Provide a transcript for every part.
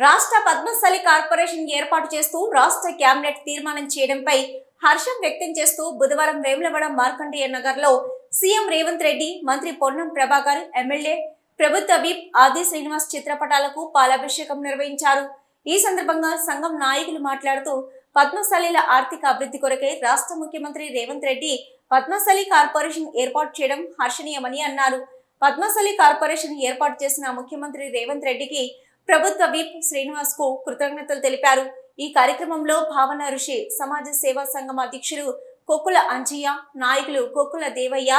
రాష్ట్ర పద్మస్థలి కార్పొరేషన్ ఏర్పాటు చేస్తూ రాష్ట్ర కేబినెట్ తీర్మానం చేయడంపై హర్షం వ్యక్తం చేస్తూ బుధవారం వేములవాడ మార్కండేయ నగర్లో సీఎం రేవంత్ రెడ్డి మంత్రి Ponnam Prabhakar M L A ప్రభుత్వ విప్ ఆది శ్రీనివాస్ చిత్రపటాలకు పాలాభిషేకం నిర్వహించారు. ఈ సందర్భంగా సంఘం నాయకులు మాట్లాడుతూ పద్మస్థలిల ఆర్థిక అభివృద్ధి కొరకే రాష్ట్ర ముఖ్యమంత్రి రేవంత్ రెడ్డి పద్మస్థలి కార్పొరేషన్ ఏర్పాటు చేయడం హర్షణీయమని అన్నారు. పద్మస్థలి కార్పొరేషన్ ఏర్పాటు చేసిన ముఖ్యమంత్రి రేవంత్ రెడ్డికి ప్రభుత్వ విప్ శ్రీనివాస్కు కృతజ్ఞతలు తెలిపారు. ఈ కార్యక్రమంలో భావన ఋషి సమాజ సేవా సంఘం అధ్యక్షులు కొక్కుల అంజయ్య నాయకులు కొక్కుల దేవయ్య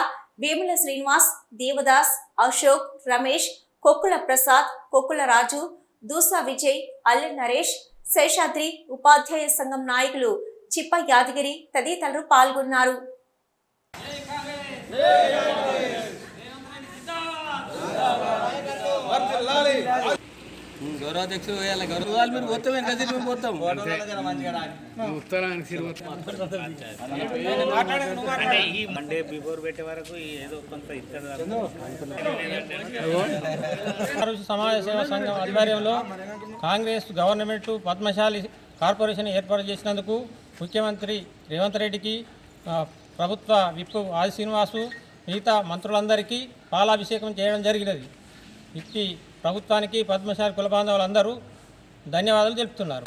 వేముల శ్రీనివాస్ దేవదాస్ అశోక్ రమేష్ కొక్కుల ప్రసాద్ కొక్కుల రాజు దూసా విజయ్ అల్లె నరేష్ శేషాద్రి ఉపాధ్యాయ సంఘం నాయకులు చిప్ప యాదగిరి తదితరులు పాల్గొన్నారు. గౌరవాధ్యక్షుడు గౌరవాలు మీరు ఎంత మేము అంటే ఈ మండే బిఫోర్ పెట్టే వరకు ఏదో కొంత ఇస్తారు సమాజ సేవా సంఘం ఆధ్వర్యంలో కాంగ్రెస్ గవర్నమెంట్ పద్మశాలి కార్పొరేషన్ ఏర్పాటు చేసినందుకు ముఖ్యమంత్రి రేవంత్ రెడ్డికి ప్రభుత్వ విప్ ఆది శ్రీనివాసు మిగతా మంత్రులందరికీ పాలాభిషేకం చేయడం జరిగినది. ఇట్టి ప్రభుత్వానికి పద్మశాలి కుల బాంధవులందరూ ధన్యవాదాలు తెలుపుతున్నారు.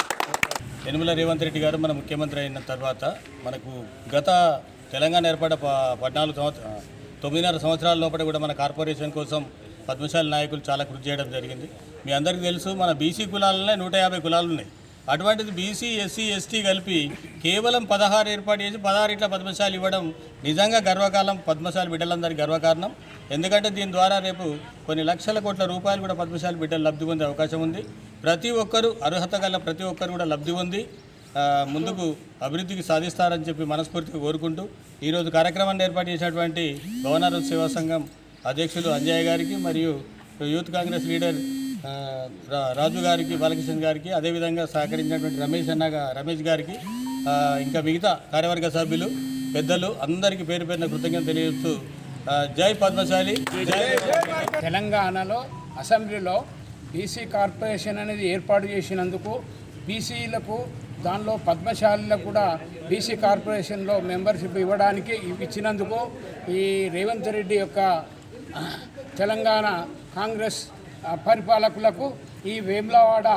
యనుమల రేవంత్ రెడ్డి గారు మన ముఖ్యమంత్రి అయిన తర్వాత మనకు గత తెలంగాణ ఏర్పడ ప- పద్నాలుగు సంవత్సర తొమ్మిదిన్నర సంవత్సరాల లోపల కూడా మన కార్పొరేషన్ కోసం పద్మశాలి నాయకులు చాలా కృషి చేయడం జరిగింది. మీ అందరికీ తెలుసు మన బీసీ కులాలనే నూట యాభై కులాలు ఉన్నాయి. అటువంటిది బీసీ ఎస్సీ ఎస్టీ కలిపి కేవలం పదహారు ఏర్పాటు చేసి పదహారు ఇట్ల పద్మశాలి ఇవ్వడం నిజంగా గర్వకాలం పద్మశాలి బిడ్డలందరికీ గర్వకారణం. ఎందుకంటే దీని ద్వారా రేపు కొన్ని లక్షల కోట్ల రూపాయలు కూడా పద్మశాలి బిడ్డలు లబ్ధి పొందే అవకాశం ఉంది. ప్రతి ఒక్కరూ అర్హత గల ప్రతి ఒక్కరు కూడా లబ్ధి ఉంది ముందుకు అభివృద్ధికి సాధిస్తారని చెప్పి మనస్ఫూర్తిగా కోరుకుంటూ ఈరోజు కార్యక్రమాన్ని ఏర్పాటు చేసినటువంటి గవర్నర్ సేవా సంఘం అధ్యక్షులు అంజయ్య గారికి మరియు యూత్ కాంగ్రెస్ లీడర్ రాజు గారికి బాలకృష్ణ గారికి అదేవిధంగా సహకరించినటువంటి రమేష్ అన్న రమేష్ గారికి ఇంకా మిగతా కార్యవర్గ సభ్యులు పెద్దలు అందరికీ పేరు పేరున కృతజ్ఞత తెలియజేస్తూ జై పద్మశాలి జై తెలంగాణలో అసెంబ్లీలో బీసీ కార్పొరేషన్ అనేది ఏర్పాటు చేసినందుకు బీసీలకు దానిలో పద్మశాలిలకు కూడా బీసీ కార్పొరేషన్లో మెంబర్షిప్ ఇవ్వడానికి ఇచ్చినందుకు ఈ రేవంత్ రెడ్డి యొక్క తెలంగాణ కాంగ్రెస్ పరిపాలకులకు ఈ వేములవాడ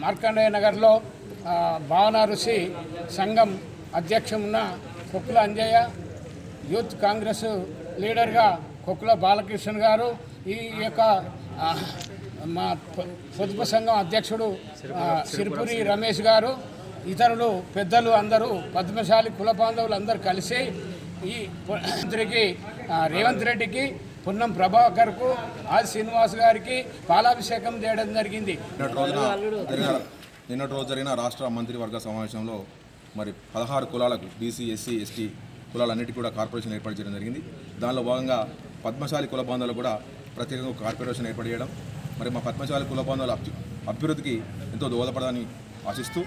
మార్కండేయ నగర్లో భావన ఋషి సంఘం అధ్యక్షమున్న కుక్కుల అంజయ్య యూత్ కాంగ్రెస్ లీడర్గా కుక్కుల బాలకృష్ణ గారు ఈ యొక్క మా పొదుపు సంఘం అధ్యక్షుడు సిరిపురి రమేష్ గారు ఇతరులు పెద్దలు అందరూ పద్మశాలి కుల బాంధవులు అందరూ కలిసి ఈ మంత్రికి రేవంత్ రెడ్డికి పున్నం ప్రభాకర్కు ఆది శ్రీనివాస్ గారికి పాలాభిషేకం చేయడం జరిగింది. నిన్నటి రోజు జరిగిన రాష్ట్ర మంత్రివర్గ సమావేశంలో మరి పదహారు కులాలకు బీసీ ఎస్సీ ఎస్టీ కులాలన్నిటి కూడా కార్పొరేషన్ ఏర్పాటు చేయడం జరిగింది. దానిలో భాగంగా పద్మశాలి కుల బాంధవులు కూడా ప్రత్యేకంగా కార్పొరేషన్ ఏర్పాటు చేయడం. మరి మా పద్మశాలి కుల బాంధవుల అభి- అభివృద్ధికి ఎంతో దోహదపడదని ఆశిస్తూ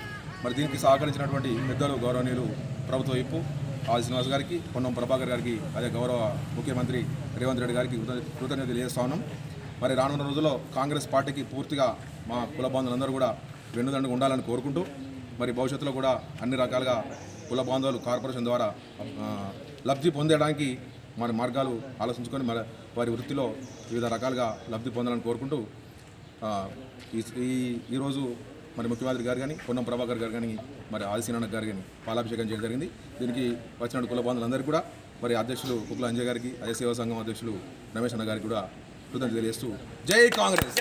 మరి దీనికి సహకరించినటువంటి పెద్దలు గౌరవనీయులు ప్రభుత్వ వైపు ఆది శ్రీనివాస్ గారికి పొన్నం ప్రభాకర్ గారికి అదే గౌరవ ముఖ్యమంత్రి రేవంత్ రెడ్డి గారికి కృతజ్ఞత తెలియజేస్తా ఉన్నాం. మరి రానున్న రోజుల్లో కాంగ్రెస్ పార్టీకి పూర్తిగా మా కుల బాంధవులందరూ కూడా వెన్నుదండుగా ఉండాలని కోరుకుంటూ మరి భవిష్యత్తులో కూడా అన్ని రకాలుగా కుల బాంధవులు కార్పొరేషన్ ద్వారా లబ్ధి పొందడానికి మరి మార్గాలు ఆలోచించుకొని మరి వారి వృత్తిలో వివిధ రకాలుగా లబ్ధి పొందాలని కోరుకుంటూ ఈ ఈ- ఈరోజు మరి ముఖ్యమంత్రి గారు కానీ పొన్నం ప్రభాకర్ గారు కానీ మరి ఆదిశీనాథ్ గారు కానీ పాలాభిషేకం చేయడం జరిగింది. దీనికి వచ్చిన కుల బాంధవులందరికీ కూడా మరి అధ్యక్షులు కుకుల అంజయ్ గారికి అదే సేవా సంఘం అధ్యక్షులు రమేష్ అన్న గారికి కూడా కృతజ్ఞతలు తెలియజేస్తూ జై కాంగ్రెస్!